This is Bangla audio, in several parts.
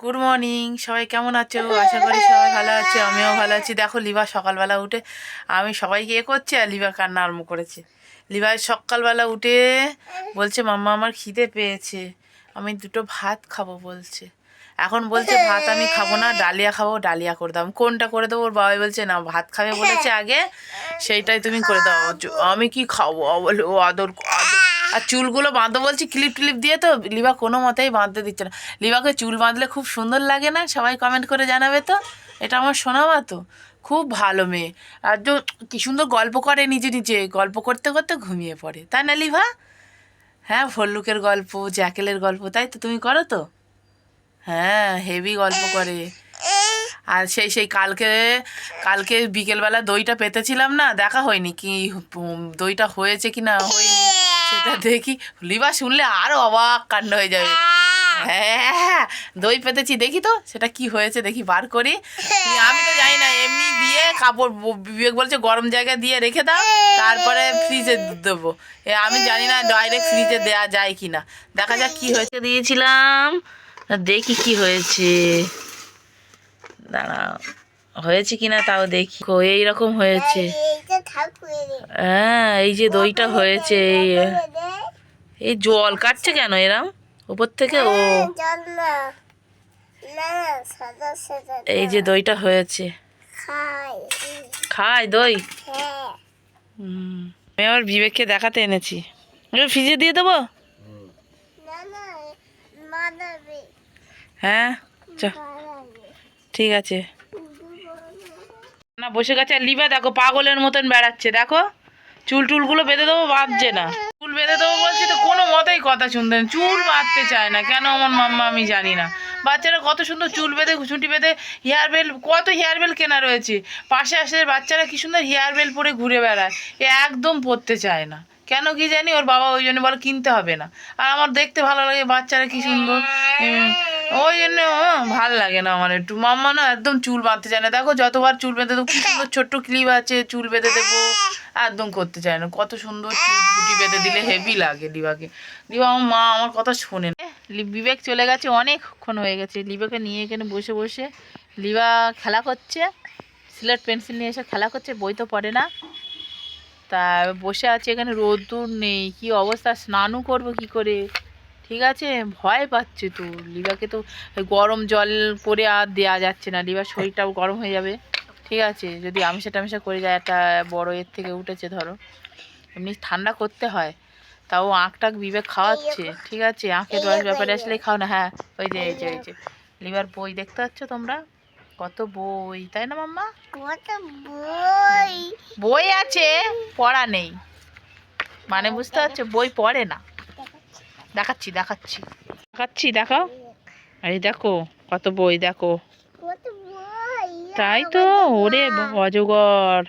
গুড মর্নিং সবাই কেমন আছো? আশা করি সবাই ভালো আছো আমিও ভালো আছি। দেখো লিভা সকালবেলা উঠে আমি সবাইকে এ করছি আর লিভা কান্না আরম্ভ করেছে। লিভা সকালবেলা উঠে বলছে মাম্মা আমার খিদে পেয়েছে। আমি দুটো ভাত খাব বলছে। এখন বলছে ভাত আমি খাব না ডালিয়া খাব ডালিয়া করে দাও। কোনটা করে দেবো? ওর বাবাই বলছে না ভাত খাবে বলেছে আগে সেইটাই তুমি করে দাও। আমি কি খাব? বলে আদর আর চুলগুলো বাঁধো বলছি ক্লিপ টিলিপ দিয়ে তো লিবা কোনো মতেই বাঁধতে দিচ্ছে না। লিবাকে চুল বাঁধলে খুব সুন্দর লাগে না? সবাই কমেন্ট করে জানাবে তো। এটা আমার শোনাবা তো খুব ভালো মেয়ে। আর তো কি সুন্দর গল্প করে নিজে নিজে। গল্প করতে করতে ঘুমিয়ে পড়ে। তাই না লিভা? হ্যাঁ ভল্লুকের গল্প, জ্যাকেলের গল্প, তাই তো তুমি করো তো? হ্যাঁ হেভি গল্প করে। আর সেই সেই কালকে কালকে বিকেলবেলা দইটা পেতেছিলাম না, দেখা হয়নি কি দইটা হয়েছে কি না, হয়নি। সেটা দেখি। লিবা শুনলে আরও অবাক কাণ্ড হয়ে যাবে। হ্যাঁ দই পেতেছি, দেখি তো সেটা কি হয়েছে, দেখি বার করি। আমি তো জানি না, এমনি দিয়ে কাপড় বিবেক বলছে গরম জায়গায় দিয়ে রেখে দাও, তারপরে ফ্রিজে দেবো। আমি জানি না ডাইরেক্ট ফ্রিজে দেওয়া যায় কি না দেখা যাক কি হয়েছে। দিয়েছিলাম, দেখি কি হয়েছে। দাঁড়াও। হয়েছে কিনা তাও দেখি। কো, এইরকম হয়েছে। হ্যাঁ এই যে দইটা হয়েছে, এই এই জল কাটছে কেন এরম? উপর থেকে? ও। এই যে দইটা হয়েছে। খাই দই। আমি আবার বিবেককে দেখাতে এনেছি। ফ্রিজে দিয়ে দেবো? হ্যাঁ ঠিক আছে। না, বসে গেছে, আর লিবা দেখো, পাগলের মতন বেড়াচ্ছে, দেখো। চুল টুলগুলো বেঁধে দেবো, বাঁধছে না। চুল বেঁধে দেবো বলছি তো, কোনো মতেই কথা শুনতে না। চুল বাঁধতে চায় না, কেন আমার মাম্মা আমি জানি না। বাচ্চারা কত সুন্দর চুল বেঁধে ছুটি বেঁধে হেয়ার বেল কত হেয়ার বেল কেনা রয়েছে। পাশে আসে বাচ্চারা কি সুন্দর হেয়ার বেল পরে ঘুরে বেড়ায়, এ একদম পরতে চায় না। কেন কি জানি ওর বাবা ওই জন্য বলে কিনতে হবে না। আর আমার দেখতে ভালো লাগে, বাচ্চারা কি সুন্দর। ওই জন্য ভালো লাগে না আমার একটু। মাম্মা না একদম চুল বাঁধতে চায় না। দেখো যতবার চুল বেঁধে দেবো, কি সুন্দর ছোট্ট ক্লিপ আছে, চুল বেঁধে দেবো, একদম করতে চায় না। কত সুন্দর চুল বেঁধে দিলে হেভি লাগে লিবাকে লিবা আমার মা, আমার কথা শোনে না। বিবেক চলে গেছে অনেকক্ষণ হয়ে গেছে। লিবাকে নিয়ে এখানে বসে বসে লিবা খেলা করছে। সিলেট পেন্সিল নিয়ে এসে খেলা করছে, বই তো পড়ে না। তা বসে আছে এখানে রোদ্দুর নেই, কি অবস্থা, স্নানও করব কি করে? ঠিক আছে, ভয় পাচ্ছে তো লিবাকে তো ওই গরম জল করে আর দেওয়া যাচ্ছে না লিবার শরীরটাও গরম হয়ে যাবে। ঠিক আছে, যদি আমিষা টামিষা করে যায়, একটা বড় এর থেকে উঠেছে ধরো, এমনি ঠান্ডা করতে হয়, তাও আঁক টাক বিবেক খাওয়াচ্ছে, ঠিক আছে আঁকের ব্যাপারে আসলেই খাও না হ্যাঁ ওই যে, এই যে এই যে লিবার বই দেখতে পাচ্ছ তোমরা? কত বই তাই না মাম্মা? কত বই? বই আছে পড়া নেই। মানে বুঝতে পারছ বই পড়ে না। দেখাচ্ছি দেখাচ্ছি। দেখাচ্ছি দেখাও। এই দেখো কত বই দেখো। তাই তো ওরে অজগর।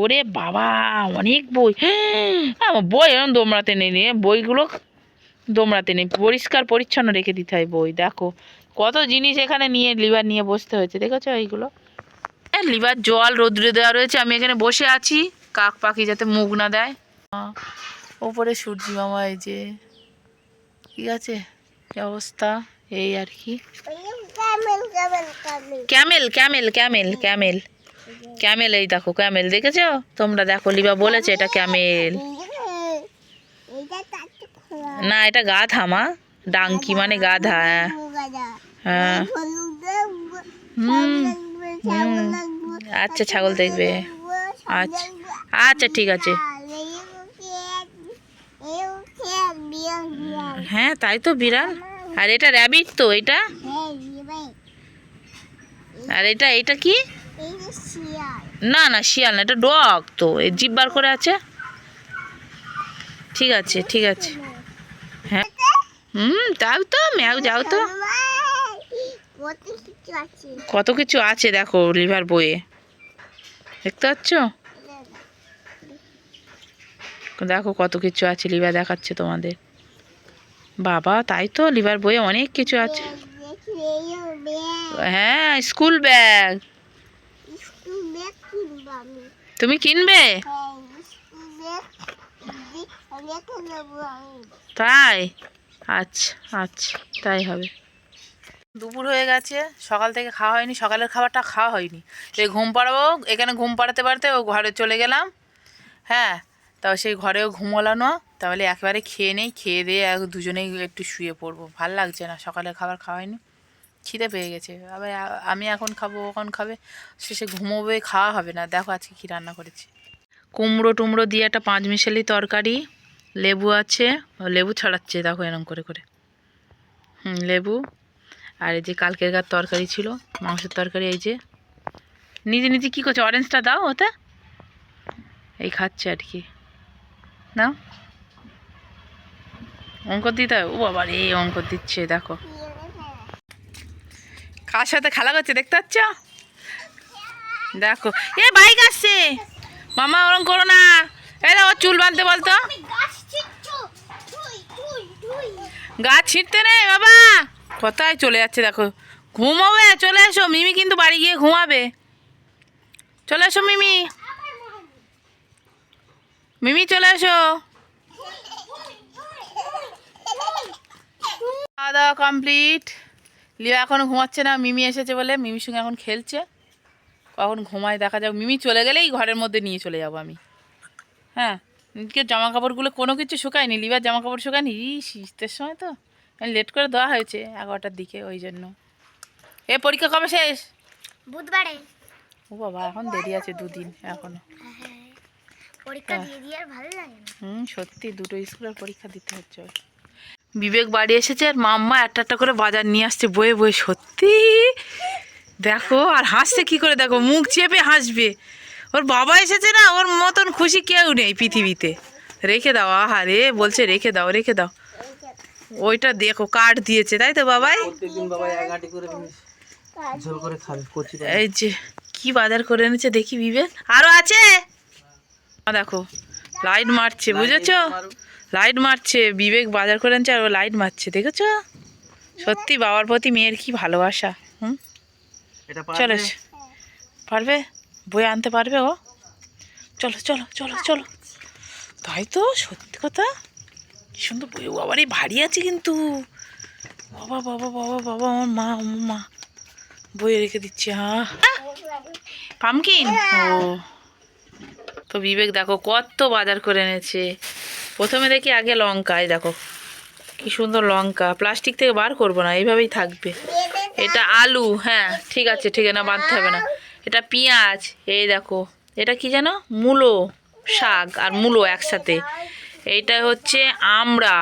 ওরে বাবা অনেক বই। আমার বই এরকম দোমড়াতে নেই বইগুলো দোমড়াতে নেই। পরিষ্কার পরিচ্ছন্ন রেখে দিতে হয় বই দেখো। কত জিনিস এখানে নিয়ে লিভার নিয়ে বসতে হয়েছে, দেখেছ এইগুলো? হ্যাঁ লিভার, জল, রোদ্রে দেওয়া রয়েছে, আমি এখানে বসে আছি, কাক পাখি যাতে মুখ না দেয়। ওপরে সূর্যি মামা এই যে ঠিক আছে? অবস্থা? এই আর কি। Camel camel camel camel. Camel, এই দেখো, ক্যামেল, দেখেছ? তোমরা দেখো লিবা বলেছে এটা ক্যামেল। না, এটা গাধা মা। ডাঙ্কি মানে গাধা হ্যাঁ। হ্যাঁ। আচ্ছা ছাগল দেখবে। আচ্ছা। আচ্ছা ঠিক আছে। হ্যাঁ তাই তো বিড়াল। আর এটা র্যাবিট তো এটা? আর এটা এটা কি? না না শিয়াল না এটা ডগ তো। এই জিভ বার করে আছে। ঠিক আছে ঠিক আছে। হ্যাঁ। হুম তাও তো ম্যাও যাও তো। কত কিছু আছে দেখো লিভার বইয়ে। দেখতে পাচ্ছ? দেখো কত কিছু আছে, লিভার দেখাচ্ছে তোমাদের। বাবা, তাই তো লিভার বইয়ে অনেক কিছু আছে। হ্যাঁ স্কুল ব্যাগ। তুমি কিনবে? তাই? আচ্ছা আচ্ছা তাই হবে। দুপুর হয়ে গেছে, সকাল থেকে খাওয়া হয়নি, সকালের খাবারটা খাওয়া হয়নি। এই ঘুম পাড়াবো, এখানে ঘুম পাড়াতে পারতে ও ঘরে চলে গেলাম। হ্যাঁ তাও সেই ঘরেও ঘুমোলানো, তাহলে একেবারে খেয়ে নেই, খেয়ে দিয়ে এক দুজনেই একটু শুয়ে পড়ব। ভালো লাগছে না, সকালের খাবার খাওয়া হয়নি। খিদে পেয়ে গেছে, আবার আমি এখন খাব ওখন খাবে, শেষে ঘুমোবে, খাওয়া হবে না। দেখো আজকে কী রান্না করেছি। কুমড়ো টুমড়ো দিয়ে একটা পাঁচ মিশালি তরকারি, লেবু আছে লেবু ছড়াচ্ছে, দেখো এরম করে করে। হুম, লেবু আর এই যে কালকেরকার তরকারি ছিল মাংসের তরকারি এই যে নিজে নিজে কী করছে? অরেঞ্জটা দাও ওতে। এই খাচ্ছে আর কি। নাও অঙ্ক দিতে ও বাবা রে অঙ্ক দিচ্ছে দেখো। কার সাথে খেলা করছে দেখতে পাচ্ছ? দেখো। এ বাইক আসছে। মামা ওরম করো না। এ ও চুল বাঁধতে বলতো। গাছ ছিঁড়তে নেই বাবা। কোথায় চলে যাচ্ছে দেখো? ঘুমাবে? চলে এসো। মিমি কিন্তু বাড়ি গিয়ে ঘুমাবে। চলে এসো মিমি। মিমি, চলে এসো। খাওয়া দাওয়া কমপ্লিট লিয়া এখন ঘুমাচ্ছে না। মিমি এসেছে বলে মিমির সঙ্গে এখন খেলছে। কখন ঘুমায় দেখা যাক। মিমি চলে গেলেই ঘরের মধ্যে নিয়ে চলে যাব আমি। হ্যাঁ জামা কাপড়গুলো কোনো কিছু শুকায়নি। লিবার জামা কাপড় শুকায়নি? ই শীতের সময় তো। লেট করে দেওয়া হয়েছে এগারোটার দিকে ওই জন্য। এ পরীক্ষা কবে শেষ? বুধবারে। ও বাবা এখন দেরি আছে দুদিন এখনও। পরীক্ষা হ্যাঁ। দিয়ে দিয়ে আর ভালো লাগে না। হুম সত্যি দুটো স্কুলের পরীক্ষা দিতে হচ্ছে বিবেক বাড়ি এসেছে আর মাম্মা একটা একটা করে বাজার নিয়ে আসছে বয়ে বয়ে সত্যি? দেখো আর হাসছে কি করে দেখো মুখ চেপে হাসবে। ওর বাবা এসেছে না ওর মতন খুশি কেউ নেই পৃথিবীতে। রেখে দাও আহা রে বলছে রেখে দাও রেখে দাও। ওইটা দেখো কাঠ দিয়েছে তাই তো বাবাই। এই যে কি বাজার করে এনেছে দেখি বিবেক আরও আছে? দেখো লাইট মারছে বুঝেছ? লাইট মারছে বিবেক বাজার করে এনেছে আর ও লাইট মারছে দেখেছ? সত্যি বাবার প্রতি মেয়ের কি ভালোবাসা হুম? চলো পারবে? পারবে? বই আনতে পারবে ও? চলো চলো চলো চলো। তাই তো সত্যি কথা। কি সুন্দর বই আবার এই ভারী আছে কিন্তু। বাবা বাবা বাবা বাবা আমার মা আমার মা। বই রেখে দিচ্ছে হ্যাঁ। পামকিন ও। তো বিবেক দেখো কত বাজার করে এনেছে। প্রথমে দেখি আগে লঙ্কা এই দেখো কি সুন্দর লঙ্কা। প্লাস্টিক থেকে বার করব না এইভাবেই থাকবে। এটা আলু হ্যাঁ ঠিক আছে ঠিক আছে না বাঁধতে হবে না। এটা পেঁয়াজ এই দেখো। এটা কি জানো মূলো শাক আর মূলো একসাথে। এইটা হচ্ছে আমড়া।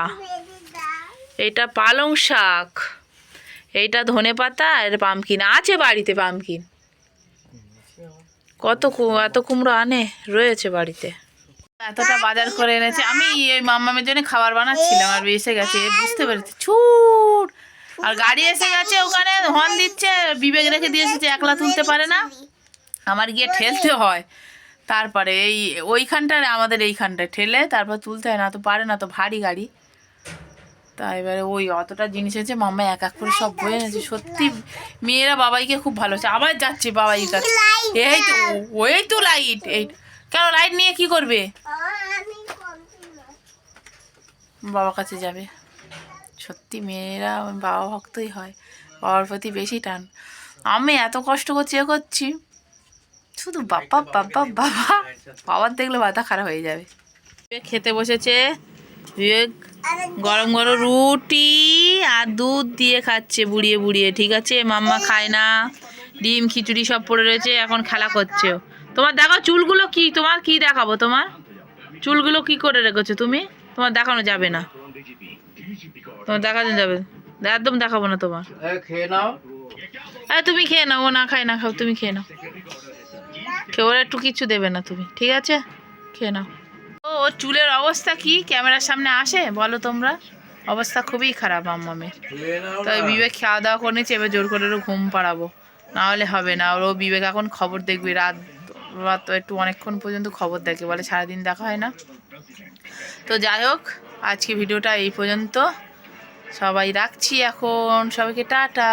এটা পালং শাক। এইটা ধনে পাতা আর পামকিন। আছে বাড়িতে পামকিন? কত এত কুমড়ো আনে? রয়েছে বাড়িতে। এতটা বাজার করে এনেছে। আমি এই মাম্মামের জন্য খাবার বানাচ্ছিলাম আর এসে গেছে। বুঝতে পেরেছি। ছুট! আর গাড়ি এসে গেছে ওখানে হর্ন দিচ্ছে, বিবেক রেখে দিয়ে এসেছে, একলা তুলতে পারে না। আমার গিয়ে ঠেলতে হয়। তারপরে এই ওইখানটার আমাদের এইখানটায় ঠেলে তারপর তুলতে হয় না তো পারে না তো ভারী গাড়ি। তা এবারে ওই অতটা জিনিস আছে মাম্মা এক এক করে সব বয়ে এনেছে। সত্যি মেয়েরা বাবাইকে খুব ভালোবাসে। আবার যাচ্ছে বাবাই কাছে এই তো ওই তো লাইট এই কেন লাইট নিয়ে কি করবে? বাবার কাছে যাবে। সত্যি মেয়েরা বাবা ভক্তই হয়। বাবার প্রতি বেশি টান। আমি এত কষ্ট করছি এ করছি। শুধু বাবা। বাবা বাবা বাবার দেখলে মাথা খারাপ হয়ে যাবে। বিবেক খেতে বসেছে? বিবেক। গরম গরম রুটি আর দুধ দিয়ে খাচ্ছে বুড়িয়ে বুড়িয়ে। ঠিক আছে? মাম্মা খায় না। ডিম খিচুড়ি সব পড়ে রয়েছে এখন খেলা করছে তোমার দেখো চুলগুলো কি? তোমার কি দেখাবো তোমার? চুলগুলো কি করে রেখেছো তুমি? তোমার দেখানো যাবে না। তোমার দেখানো যাবে একদম দেখাবো না তোমার। খেয়ে নাও। আরে তুমি খেয়ে নাও ও না খায় না খাও তুমি খেয়ে নাও। কেউ ওর একটু কিছু দেবে না তুমি, ঠিক আছে? খেয়ে নাও। ও, ওর চুলের অবস্থা কি? ক্যামেরার সামনে আসে? বলো তোমরা। অবস্থা খুবই খারাপ আম্মামের তাই বিবেক খাওয়া দাওয়া করে নিচ্ছে, এবার জোর করে ওর ঘুম পাড়াবো। নাহলে হবে না ওর ও বিবেক এখন খবর দেখবি। রাত রাত তো একটু অনেকক্ষণ পর্যন্ত খবর দেখে, বলে সারাদিন দেখা হয় না। তো যাই হোক, আজকে ভিডিওটা এই পর্যন্ত। সবাই রাখছি এখন। সবাইকে টাটা।